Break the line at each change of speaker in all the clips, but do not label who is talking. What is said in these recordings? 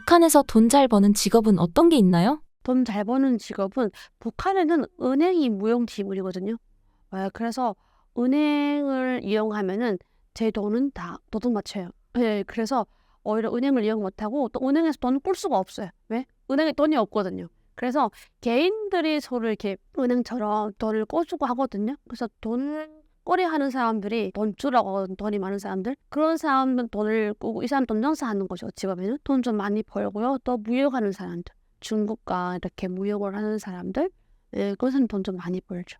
북한에서 돈 잘 버는 직업은 어떤 게 있나요?
돈 잘 버는 직업은 북한에는 은행이 무용 지물이거든요. 예, 그래서 은행을 이용하면은 제 돈은 다 도둑 맞춰요. 예, 그래서 오히려 은행을 이용 못하고 또 은행에서 돈을 꿀 수가 없어요. 왜? 은행에 돈이 없거든요. 그래서 개인들이 서로 이렇게 은행처럼 돈을 꿔주고 하거든요. 그래서 돈 꼬리 하는 사람들이 돈 주라고 하거든, 돈이 많은 사람들. 그런 사람들 돈을 꾸고 이 사람 돈 장사하는 거죠. 어찌 보면은 돈좀 많이 벌고요. 또 무역하는 사람들. 중국과 이렇게 무역을 하는 사람들. 예, 그것은 돈 좀 많이 벌죠.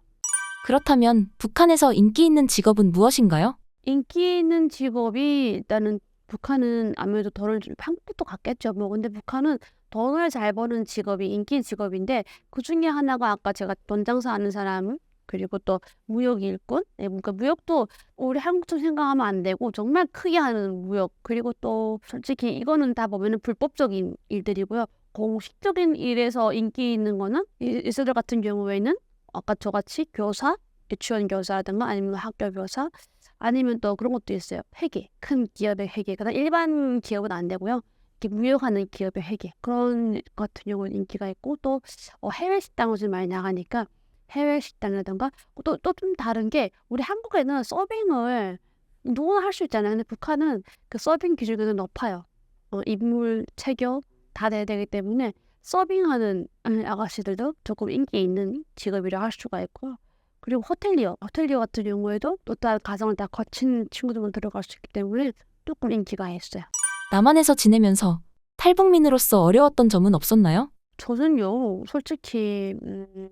그렇다면 북한에서 인기 있는 직업은 무엇인가요?
인기 있는 직업이 일단은 북한은 아무래도 돈을 좀 한국도 같겠죠. 뭐 근데 북한은 돈을 잘 버는 직업이 인기 직업인데 그 중에 하나가 아까 제가 돈 장사하는 사람 그리고 또 무역 일꾼. 예, 그러니까 무역도 우리 한국처럼 생각하면 안 되고 정말 크게 하는 무역 그리고 또 솔직히 이거는 다 보면은 불법적인 일들이고요. 공식적인 일에서 인기 있는 거는 이- 이스라엘 같은 경우에는 아까 저같이 교사, 유치원 교사라든가 아니면 학교 교사 아니면 또 그런 것도 있어요. 회계, 큰 기업의 회계. 그다음 일반 기업은 안 되고요. 이렇게 무역하는 기업의 회계 그런 것 같은 경우는 인기가 있고 또 어, 해외 식당을 좀 많이 나가니까 해외 식당이라든가 또 또 좀 다른 게 우리 한국에는 서빙을 누구나 할 수 있잖아요. 근데 북한은 그 서빙 기준이 높아요. 어, 인물 체격 다 돼야 되기 때문에 서빙하는 아가씨들도 조금 인기 있는 직업이라 할 수가 있고요. 그리고 호텔리어, 호텔리어 같은 경우에도 또 다른 가정을 다 거친 친구들만 들어갈 수 있기 때문에 조금 인기가 있어요.
남한에서 지내면서 탈북민으로서 어려웠던 점은 없었나요?
저는요, 솔직히 음,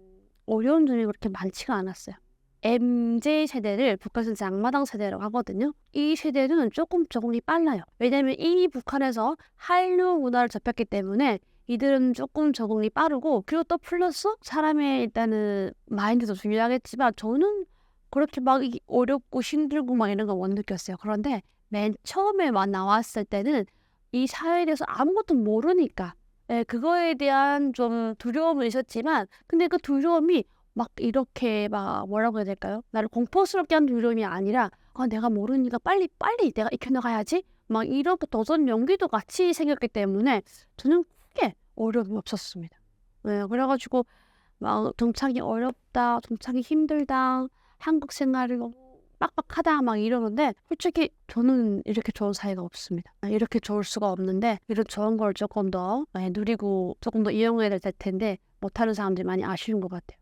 어려운 점이 그렇게 많지가 않았어요. MZ 세대를 북한에서 장마당 세대라고 하거든요. 이 세대는 조금 적응이 빨라요. 왜냐하면 이 북한에서 한류 문화를 접했기 때문에 이들은 조금 적응이 빠르고 그리고 또 플러스 사람의 일단은 마인드도 중요하겠지만 저는 그렇게 막 이- 어렵고 힘들고 막 이런 거못 느꼈어요. 그런데 맨 처음에 막 나왔을 때는 이 사회에 대해서 아무것도 모르니까 예, 그거에 대한 좀 두려움은 있었지만 근데 그 두려움이 막 이렇게 막 뭐라고 해야 될까요? 나를 공포스럽게 한 두려움이 아니라 아, 내가 모르니까 빨리 빨리 내가 익혀나가야지 막 이렇게 도전 용기도 같이 생겼기 때문에 저는 크게 어려움이 없었습니다. 네, 그래가지고 막 동창이 어렵다, 동창이 힘들다, 한국 생활을 너무 빡빡하다 막 이러는데 솔직히 저는 이렇게 좋은 사이가 없습니다. 아, 이렇게 좋을 수가 없는데 이런 좋은 걸 조금 더 네, 누리고 조금 더 이용해야 될 텐데 못하는 사람들이 많이 아쉬운 것 같아요.